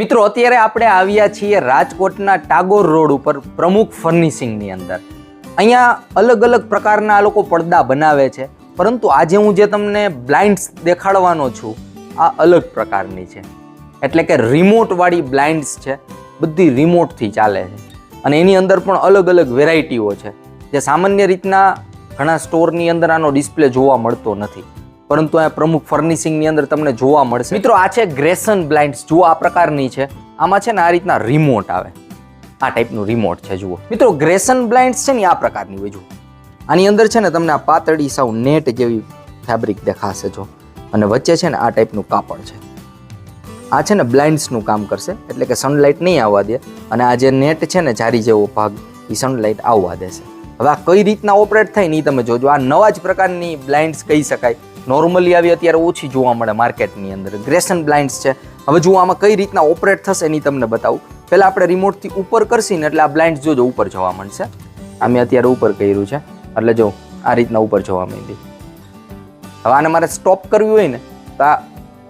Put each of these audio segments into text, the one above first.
મિત્રો, અત્યારે આપણે આવ્યા છીએ રાજકોટના ટાગોર રોડ ઉપર પ્રમુખ ફર્નિશિંગની અંદર. અહીંયા અલગ અલગ પ્રકારના લોકો પડદા બનાવે છે, પરંતુ આજે હું જે તમને બ્લાઇન્ડ્સ દેખાડવાનો છું, આ અલગ પ્રકારની છે. એટલે કે રિમોટવાળી બ્લાઇન્ડ્સ છે, બધી રિમોટથી ચાલે છે. અને એની અંદર પણ અલગ અલગ વેરાયટીઓ છે. જે સામાન્ય રીતના ઘણા સ્ટોરની અંદર આનો ડિસ્પ્લે જોવા મળતો નથી. પરંતુ આ પ્રમુખ ફર્નિશિંગની અંદર તમને જોવા મળશે. મિત્રો, આ છે ગ્રેસન બ્લાઇન્ડ્સ જુઓ, આ પ્રકારની છે. આમાં છે ને આ રીતના રિમોટ આવે. આ ટાઈપનું રિમોટ છે, જુઓ. મિત્રો ગ્રેસન બ્લાઇન્ડ્સ છે ને આ પ્રકારની હોય, જુઓ. આની અંદર છે ને તમને આ પાતળી સાવ નેટ જેવી ફેબ્રિક દેખાશે, જો. અને વચ્ચે છે ને આ ટાઈપનું કાપડ છે. આ છે ને બ્લાઇન્ડ્સનું કામ કરશે, એટલે કે સનલાઇટ નહીં આવવા દે. અને આ જે નેટ છે ને જારી જેવો ભાગ એ સનલાઇટ આવવા દેશે. હવે આ કઈ રીતના ઓપરેટ થાય ને એ તમે જોજો. આ નવા જ પ્રકારની બ્લાઇન્ડ્સ કહી શકાય. નોર્મલી આવી અત્યારે ઓછી જોવા મળે માર્કેટની અંદર. ગ્રેસન બ્લાઇન્ડ્સ છે. હવે જુઓ આમાં કઈ રીતના ઓપરેટ થશે એની તમને બતાવું. પહેલાં આપણે રિમોટથી ઉપર કરશી ને એટલે આ બ્લાઇન્ડ જોજો, ઉપર જવા મળશે આ મેં અત્યારે ઉપર કર્યું છે. એટલે જો આ રીતના ઉપર જવા માંડી. હવે આને મારે સ્ટોપ કરવી હોય ને, તો આ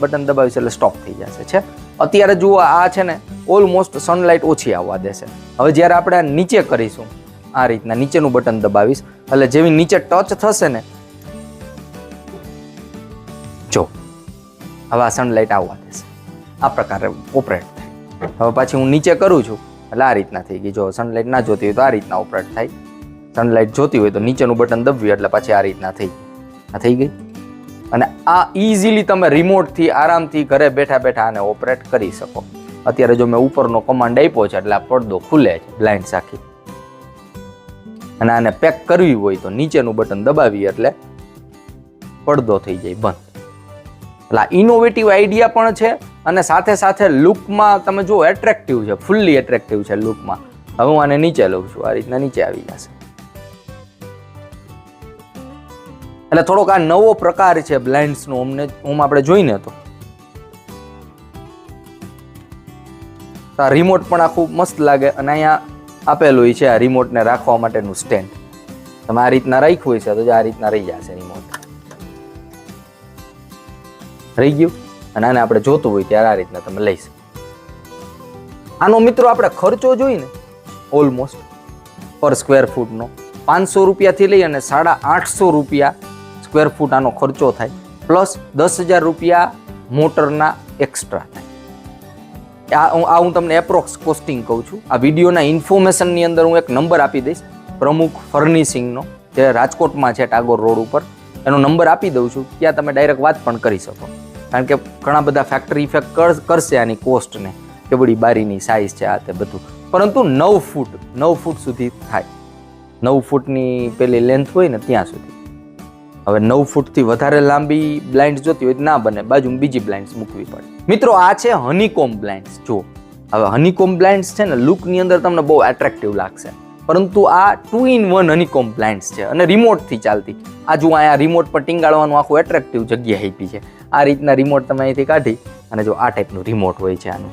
બટન દબાવીશ એટલે સ્ટોપ થઈ જશે, છે? અત્યારે જુઓ આ છે ને ઓલમોસ્ટ સનલાઇટ ઓછી આવવા દેશે. હવે જ્યારે આપણે નીચે કરીશું, આ રીતના નીચેનું બટન દબાવીશ. એટલે જેવી નીચે ટચ થશે ને હવે આ સનલાઇટ આવવા દેશે. આ પ્રકારે ઓપરેટ થાય. હવે પાછી હું નીચે કરું છું, એટલે આ રીતના થઈ ગઈ. જો સનલાઇટ ના જોતી હોય તો આ રીતના ઓપરેટ થાય. સનલાઇટ જોતી હોય તો નીચેનું બટન દબાવ્યું એટલે પછી આ રીતના થઈ આ થઈ ગઈ? અને આ ઇઝીલી તમે રિમોટથી આરામથી ઘરે બેઠા બેઠા આને ઓપરેટ કરી શકો. અત્યારે જો મેં ઉપરનો કમાન્ડ આપ્યો છે, એટલે આ પડદો ખુલે છે બ્લાઇન્ડ સાખી. અને આને પેક કરવી હોય તો નીચેનું બટન દબાવી, એટલે પડદો થઈ જાય, બંધ. એટલે આ ઇનોવેટિવ આઈડિયા પણ છે અને સાથે સાથે લુકમાં તમે જો એટ્રેક્ટિવ છે ફૂલ્લી એટ્રેક્ટિવ છે લુકમાં હવે હું આને નીચે લઉં છું, આ રીતના નીચે આવી જશે. એટલે થોડોક આ નવો પ્રકાર છે બ્લેન્ડ્સનો અમને હું આપણે જોઈને તો. આ રિમોટ પણ આખું મસ્ત લાગે અને અહીંયા આપેલું છે આ રિમોટને રાખવા માટેનું સ્ટેન્ડ તમે આ રીતના રાખ્યું હોય છે તો આ રીતના રહી જશે રિમોટ રહી ગયું અને આને આપણે જોતું હોય ત્યારે આ રીતના તમે લઈ શકો. આનો મિત્રો આપણે ખર્ચો જોઈને ઓલમોસ્ટ પર સ્ક્વેર ફૂટનો પાંચસો રૂપિયાથી લઈ અને સાડા આઠસો રૂપિયા સ્ક્વેર ફૂટ આનો ખર્ચો થાય પ્લસ દસ હજાર રૂપિયા મોટરના એક્સ્ટ્રા થાય. આ હું તમને એપ્રોક્સ કોસ્ટિંગ કહું છું. આ વિડીયોના ઇન્ફોર્મેશનની અંદર હું એક નંબર આપી દઈશ, પ્રમુખ ફર્નિશિંગનો, જે રાજકોટમાં છે ટાગોર રોડ ઉપર. એનો નંબર આપી દઉં છું. ત્યાં તમે ડાયરેક્ટ વાત પણ કરી શકો. કારણ કે ઘણા બધા ફેક્ટરી ઇફેક્ટ કરશે આની કોસ્ટને કેવડી બારીની સાઇઝ છે આ તે બધું. પરંતુ નવ ફૂટ નવ ફૂટ સુધી થાય. નવ ફૂટની પેલી લેન્થ હોય ને ત્યાં સુધી. હવે નવ ફૂટથી વધારે લાંબી બ્લાઇન્ડ જોતી હોય ના બને બાજુ બીજી બ્લાઇન્ડ્સ મૂકવી પડે. મિત્રો, આ છે હનીકોમ બ્લાઇન્ડ્સ જો હવે હનીકોમ બ્લાઇન્ડ્સ છે ને લુકની અંદર તમને બહુ એટ્રેક્ટિવ લાગશે. પરંતુ આ two in one honeycomb blinds છે અને રિમોટથી ચાલતી. આ અહીંયા રિમોટ પર ટીંગાળવાનું આખું એટ્રેક્ટિવ જગ્યા આપી છે. આ રીતના રિમોટ તમે અહીંથી કાઢી અને જો આ ટાઈપનું રિમોટ હોય છે આનું.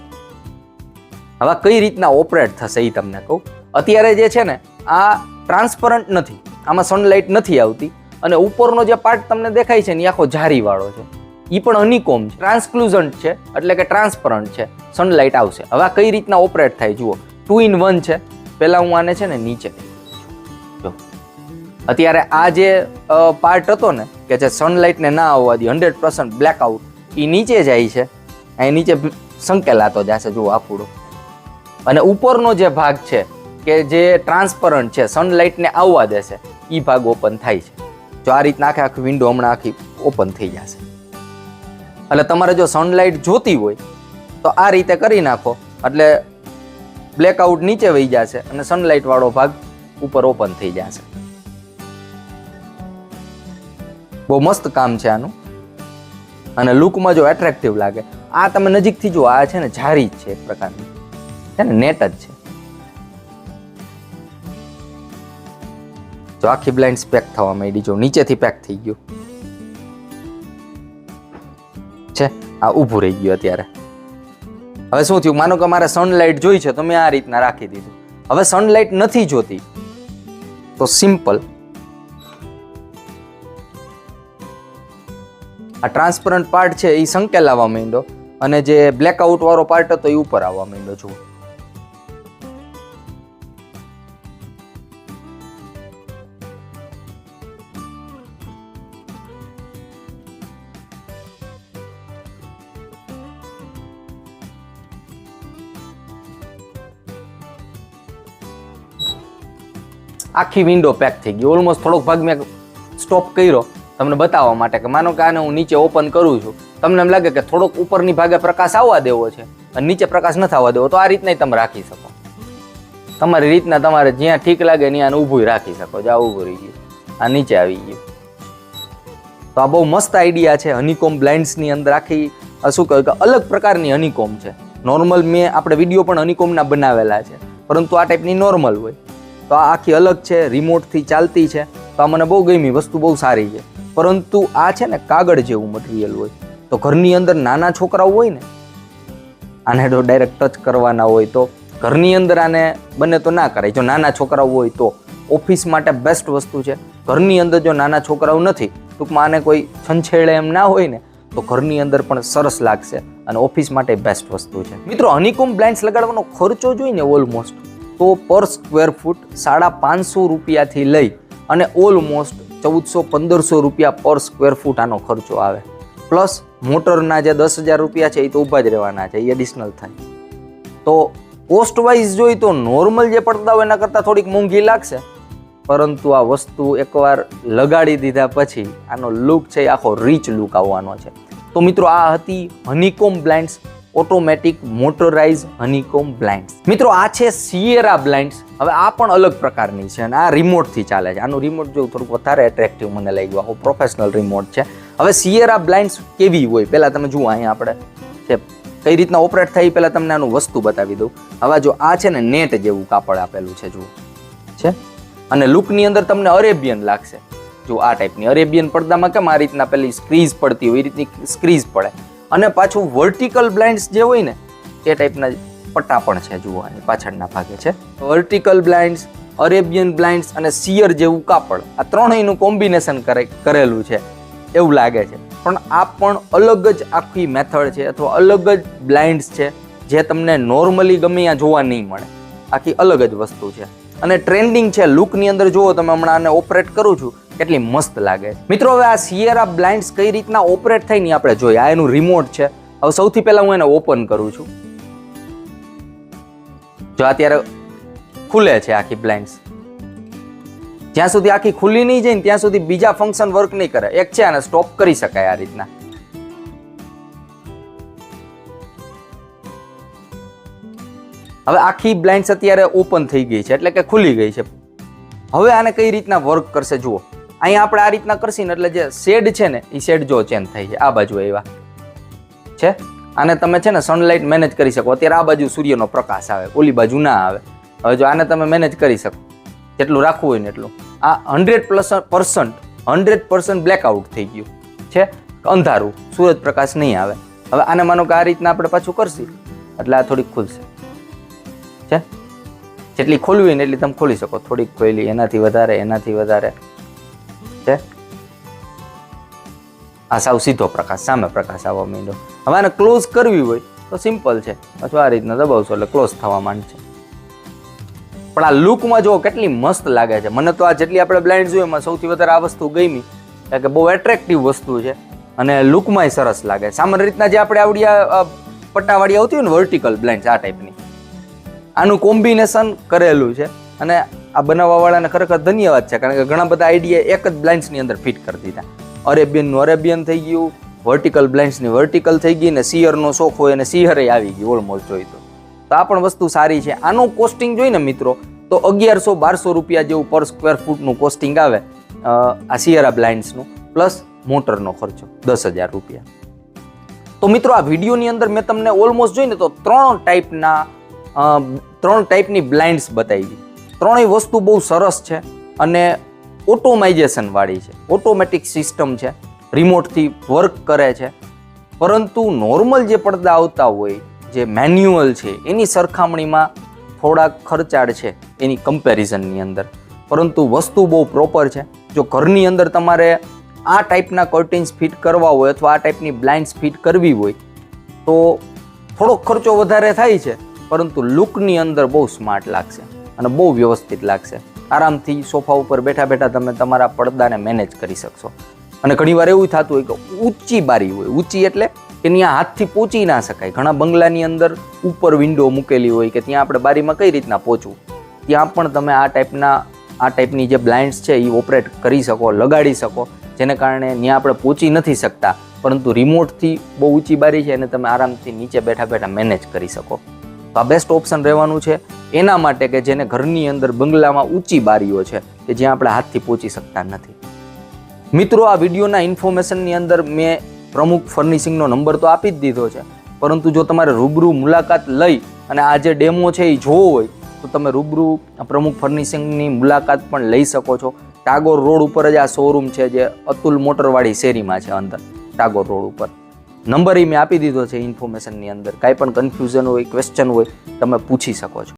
હવે કઈ રીતના ઓપરેટ થશે એ તમને કહું. અત્યારે જે છે ને, આ ટ્રાન્સપરન્ટ નથી. આમાં સનલાઇટ નથી આવતી. અને ઉપરનો જે પાર્ટ તમને દેખાય છે ને એ આખો જારીવાળો છે. એ પણ અનિકોમ છે. ટ્રાન્સક્લુઝન્ટ છે, એટલે કે ટ્રાન્સપરન્ટ છે. સનલાઇટ આવશે. હવે કઈ રીતના ઓપરેટ થાય જુઓ. ટુ ઇન વન છે. પહેલાં હું આને છે ને, નીચે અત્યારે આ જે પાર્ટ હતો ને, કે જે સનલાઇટને ના આવવા દે હંડ્રેડ પર્સન્ટ બ્લેકઆઉટ એ નીચે જાય છે. અહીં નીચે સંકેલાતો જશે, જુઓ આ અને ઉપરનો જે ભાગ છે, કે જે ટ્રાન્સપરન્ટ છે સનલાઇટને આવવા દેશે એ ભાગ ઓપન થાય છે. જો આ રીતના આખે આખી વિન્ડો હમણાં આખી ઓપન થઈ જશે. એટલે તમારે જો સનલાઇટ જોતી હોય, તો આ રીતે કરી નાખો. એટલે બ્લેકઆઉટ નીચે વહી જશે અને સનલાઇટવાળો ભાગ ઉપર ઓપન થઈ જશે. બહુ મસ્ત કામ છે આનું. અને લુકમાં જો એટ્રેક્ટિવ લાગે, આ તમે નજીકથી જો આ છે ને જારી જ છે એક પ્રકારની. છે ને નેટ જ છે. જો આખી બ્લાઇન્ડ પેક થવા માંડી, જો નીચેથી પેક થઈ ગયું. છે, આ ઊભું રહી ગયું અત્યારે. હવે શું થયું? માનો કે મારે સનલાઇટ જોઈ છે, તો મેં આ રીતના રાખી દીધું. હવે સનલાઇટ નથી જોતી. તો સિમ્પલ આ ટ્રાન્સપરન્ટ પાર્ટ છે એ સંકેલાવા માંડ્યો. અને જે બ્લેકઆઉટ વાળો પાર્ટ હતો એ ઉપર આવવા માંડ્યો જુઓ આખી વિન્ડો પેક થઈ ગઈ. ઓલમોસ્ટ થોડોક ભાગ મેં સ્ટોપ કર્યો. તમને બતાવવા માટે કે માનો કે આને હું નીચે ઓપન કરું છું. તમને એમ લાગે કે થોડોક ઉપરની ભાગે પ્રકાશ આવવા દેવો છે, અને નીચે પ્રકાશ નથી આવવા દેવો, તો આ રીતના તમે રાખી શકો. તમારી રીતના તમારે જ્યાં ઠીક લાગે ત્યાં ઊભું રાખી શકો. જો આ ઊભું રહી ગયું. આ નીચે આવી ગયું. તો આ બહુ મસ્ત આઈડિયા છે હનીકોમ બ્લાઇન્ડ્સની અંદર આખી શું કહ્યું કે અલગ પ્રકારની હનીકોમ છે. નોર્મલ મેં આપણે વીડિયો પણ હનીકોમના બનાવેલા છે, પરંતુ આ ટાઈપની નોર્મલ હોય. તો આ આખી અલગ છે રિમોટથી ચાલતી છે. તો આ મને બહુ ગમી, વસ્તુ બહુ સારી છે. પરંતુ આ છે ને કાગળ જેવું મટીરિયલ હોય. તો ઘરની અંદર નાના છોકરાઓ હોય ને, આને જો ડાયરેક્ટ ટચ કરવાના હોય તો ઘરની અંદર આને બને તો ના કરાય. જો નાના છોકરાઓ હોય તો ઓફિસ માટે બેસ્ટ વસ્તુ છે. ઘરની અંદર જો નાના છોકરાઓ નથી, ટૂંકમાં આને કોઈ છંછેડે એમ ના હોય ને, તો ઘરની અંદર પણ સરસ લાગશે અને ઓફિસ માટે બેસ્ટ વસ્તુ છે. મિત્રો હનીકોમ બ્લાઇન્ડ્સ લગાડવાનો ખર્ચો જોઈને ઓલમોસ્ટ તો પર સ્ક્વેર ફૂટ સાડા પાંચસો રૂપિયાથી લઈ અને ઓલમોસ્ટ ચૌદસો પંદરસો રૂપિયા પર સ્ક્વેર ફૂટ આનો ખર્ચો આવે. પ્લસ મોટરના જે દસ હજાર રૂપિયા છે એ તો ઊભા જ રહેવાના છે, એ એડિશનલ થાય. તો કોસ્ટ વાઇઝ જોઈ તો નોર્મલ જે પડતા હોય એના કરતાં થોડીક મોંઘી લાગશે. પરંતુ આ વસ્તુ એકવાર લગાડી દીધા પછી આનો લુક છે આખો રીચ લુક આવવાનો છે. તો મિત્રો આ હતી honeycomb blinds automatic motorise honeycomb blinds મિત્રો, આ છે સિયેરા બ્લાઇન્ડ્સ હવે આ પણ અલગ પ્રકારની છે અને આ રિમોટથી ચાલે છે. આનું રિમોટ જો થોડુંક વધારે એટ્રેક્ટિવ મને લાગ્યું. આખો પ્રોફેશનલ રિમોટ છે. હવે સિયેરા બ્લાઇન્ડ્સ કેવી હોય? પહેલાં તમે જુઓ અહીંયા આપણે છે કઈ રીતના ઓપરેટ થાય પહેલાં તમને આનું વસ્તુ બતાવી દઉં. હવે જો આ છે ને નેટ જેવું કાપડ આપેલું છે, જુઓ. છે? અને લુકની અંદર તમને અરેબિયન લાગશે. જો આ ટાઈપની અરેબિયન પડદામાં કેમ આ રીતના પેલી સ્ક્રીઝ પડતી હોય? એ રીતની સ્ક્રીઝ પડે. અને પાછું વર્ટિકલ બ્લાઇન્ડ્સ જે હોય ને તે ટાઈપના પટ્ટા પણ છે, જુઓ આની પાછળના ભાગે છે. વર્ટિકલ બ્લાઇન્ડ્સ અરેબિયન બ્લાઇન્ડ્સ અને સિયર જેવું કાપડ, આ ત્રણેયનું કોમ્બિનેશન કરે, કરેલું છે, એવું લાગે છે. પણ આ પણ અલગ જ આખી મેથડ છે અથવા અલગ જ બ્લાઇન્ડ્સ છે, જે તમને નોર્મલી ગમે ત્યાં જોવા નહીં મળે. આખી અલગ જ વસ્તુ છે. અને ટ્રેન્ડિંગ છે લુકની અંદર જુઓ, તમે હમણાં આને ઓપરેટ કરું છું કેટલી મસ્ત લાગે. મિત્રો, હવે આ સિયેરા બ્લાઇન્ડ્સ કઈ રીતના ઓપરેટ થાય ને આપણે જોઈએ. આ એનું રિમોટ છે. હવે સૌથી પહેલા હું એને ઓપન કરું છું. જો અત્યારે ખુલે છે આખી બ્લાઇન્ડ્સ જ્યાં સુધી આખી ખુલ્લી નહીં જાય ત્યાં સુધી બીજા ફંક્શન વર્ક નહીં કરે. એક છે આને સ્ટોપ કરી શકાય આ રીતના. હવે આખી બ્લાઇન્ડ્સ અત્યારે ઓપન થઈ ગઈ છે. એટલે કે ખુલી ગઈ છે. હવે આને કઈ રીતના વર્ક કરશે જુઓ. અહીંયા આપણે આ રીતના કરશીને એટલે જે શેડ છે ને એ શેડ જો ચેન્જ થાય છે. આ બાજુ એવા છે? આને તમે છે ને સનલાઇટ મેનેજ કરી શકો. અત્યારે આ બાજુ સૂર્યનો પ્રકાશ આવે, ઓલી બાજુ ના આવે. હવે જો આને તમે મેનેજ કરી શકો. જેટલું રાખવું હોય ને એટલું. આ hundred plus percent hundred percent blackout થઈ ગયું. છે? અંધારું. સૂરજ પ્રકાશ નહીં આવે. હવે આને માનો કે આ રીતના આપણે પાછું કરશી. એટલે આ થોડીક ખુલશે. છે? જેટલી ખોલવી ને એટલી તમે ખોલી શકો. થોડીક ખોલી એનાથી વધારે એનાથી વધારે. છે? આ સાવ સીધો પ્રકાશ, સામે પ્રકાશ આવવા માંડ્યો. હવે આને ક્લોઝ કરવી હોય તો સિમ્પલ છે. અથવા આ રીતના દબાવશો એટલે ક્લોઝ થવા માંડશે. પણ આ લુકમાં જો કેટલી મસ્ત લાગે છે. મને તો આ જેટલી આપણે બ્લાઇન્ડ જોઈએ, એમાં સૌથી વધારે આ વસ્તુ ગમી. કારણ કે બહુ એટ્રેક્ટિવ વસ્તુ છે. અને લુકમાંય સરસ લાગે. સામાન્ય રીતના જે આપણે આવડી આ પટ્ટાવાળી આવતી હોય ને વર્ટિકલ બ્લાઇન્ડ આ ટાઈપની આનું કોમ્બિનેશન કરેલું છે. અને આ બનાવવાવાળાને ખરેખર ધન્યવાદ છે, કારણ કે ઘણા બધા આઈડિયા એક જ બ્લાઇન્ડ્સની અંદર ફિટ કરી દીધા. અરેબિયનનું અરેબિયન થઈ ગયું વર્ટિકલ બ્લાઇન્ડ્સની વર્ટિકલ થઈ ગઈ, ને સિયરનો શોખ હોય અને સિયરે આવી ગઈ ઓલમોસ્ટ જોઈ તો આ પણ વસ્તુ સારી છે. આનું કોસ્ટિંગ જોઈને મિત્રો, તો અગિયારસો બારસો રૂપિયા જેવું પર સ્ક્વેર ફૂટનું કોસ્ટિંગ આવે આ સિયરા બ્લાઇન્ડ્સનું પ્લસ મોટરનો ખર્ચો, દસ હજાર રૂપિયા. તો મિત્રો, આ વિડીયોની અંદર મેં તમને ઓલમોસ્ટ જોઈને તો ત્રણ ટાઈપના ત્રણ ટાઈપની બ્લાઇન્ડ્સ બતાવી ત્રણેય વસ્તુ બહુ સરસ છે અને ઓટોમાઇઝેશનવાળી છે. ઓટોમેટિક સિસ્ટમ છે. રિમોટથી વર્ક કરે છે. પરંતુ નોર્મલ જે પડદા આવતા હોય, જે મેન્યુઅલ છે, એની સરખામણીમાં થોડાક ખર્ચાળ છે એની કમ્પેરિઝનની અંદર. પરંતુ વસ્તુ બહુ પ્રોપર છે. જો ઘરની અંદર તમારે આ ટાઈપના કર્ટિન્સ ફિટ કરવા હોય અથવા આ ટાઈપની બ્લાઇન્ડ્સ ફિટ કરવી હોય, તો થોડોક ખર્ચો વધારે થાય છે. પરંતુ લુકની અંદર બહુ સ્માર્ટ લાગશે. અને બહુ વ્યવસ્થિત લાગશે. આરામથી સોફા ઉપર બેઠા બેઠા તમે તમારા પડદાને મેનેજ કરી શકશો. અને ઘણીવાર એવું થતું હોય કે ઊંચી બારી હોય, ઊંચી એટલે કે ત્યાં હાથથી પહોંચી ના શકાય. ઘણા બંગલાની અંદર ઉપર વિન્ડો મૂકેલી હોય કે ત્યાં આપણે બારીમાં કઈ રીતના પહોંચવું ત્યાં પણ તમે આ ટાઈપના આ ટાઈપની જે બ્લાઇન્ડ્સ છે એ ઓપરેટ કરી શકો, લગાડી શકો. જેને કારણે ત્યાં આપણે પહોંચી નથી શકતા. પરંતુ રિમોટથી બહુ ઊંચી બારી છે અને તમે આરામથી નીચે બેઠા બેઠા મેનેજ કરી શકો. તો આ બેસ્ટ ઓપ્શન રહેવાનું છે. એના માટે કે જેને ઘરની અંદર બંગલામાં ઊંચી બારીઓ છે કે જ્યાં આપણે હાથથી પહોંચી શકતા નથી. મિત્રો, આ વિડીયોના ઇન્ફોર્મેશનની અંદર મેં પ્રમુખ ફર્નિશિંગનો નંબર તો આપી જ દીધો છે. પરંતુ જો તમારે રૂબરૂ મુલાકાત લઈ અને આ જે ડેમો છે એ જોવો હોય, તો તમે રૂબરૂ પ્રમુખ ફર્નિશિંગની મુલાકાત પણ લઈ શકો છો. ટાગોર રોડ ઉપર જ આ શોરૂમ છે જે અતુલ મોટરવાળી શેરીમાં છે અંદર. ટાગોર રોડ ઉપર. નંબર એ મેં આપી દીધો છે ઇન્ફોર્મેશનની અંદર. કાંઈ પણ કન્ફ્યુઝન હોય ક્વેશ્ચન હોય, તમે પૂછી શકો છો.